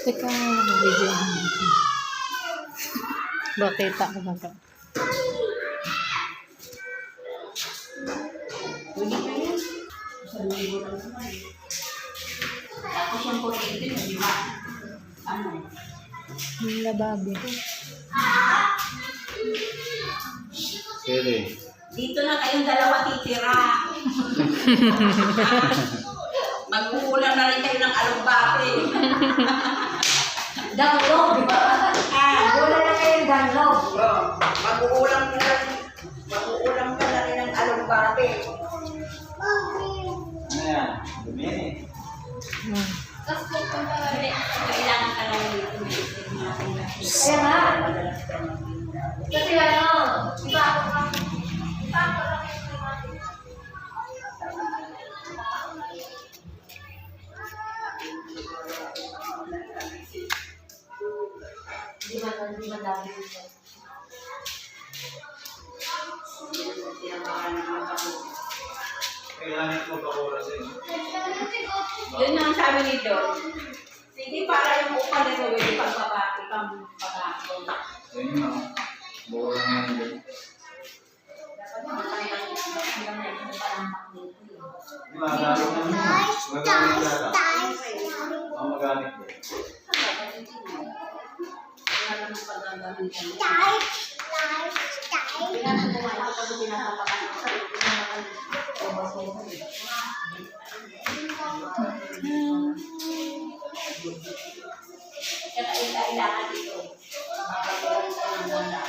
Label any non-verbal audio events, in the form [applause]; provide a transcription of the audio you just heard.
Teka, video. Bakita ko ba ka? Pwede pa yan. Sa libo lang naman. Tapos yung di ba? Ano? Yung lababi. Pwede. Dito na kayong dalawa titira. [laughs] Magkukulang na rin kayo ng alugbate. [laughs] Danglog, di ba? Ah, Wala na kayong danglog. oh, magkukulang na rin. Magkukulang ka na rin ng alugbate. Ano yan? Dumi yan eh. Hmm. Kailangan ka lang. Kaya nga. Kasi ano, iba ako lang. Iba ako Di ba, di ba dami dito? Kailangan ko pa oras eh. Yun ang sabi ni John. Sige, para yung upa ni Ruel, pagbabati, pampagako. Yun ako. Buo lang naman yun. Dapat matanggal hanggang na yung paramak dito. eh. Di ba, gamit naman yun. Magagamit yata. Ang magamit ko natin ang paggagamitan. Life, life, life. Kaya na gumawa ko pag tinatapakan ko sa ito na naman. Kaya kailangan dito. Makapagawin sa mga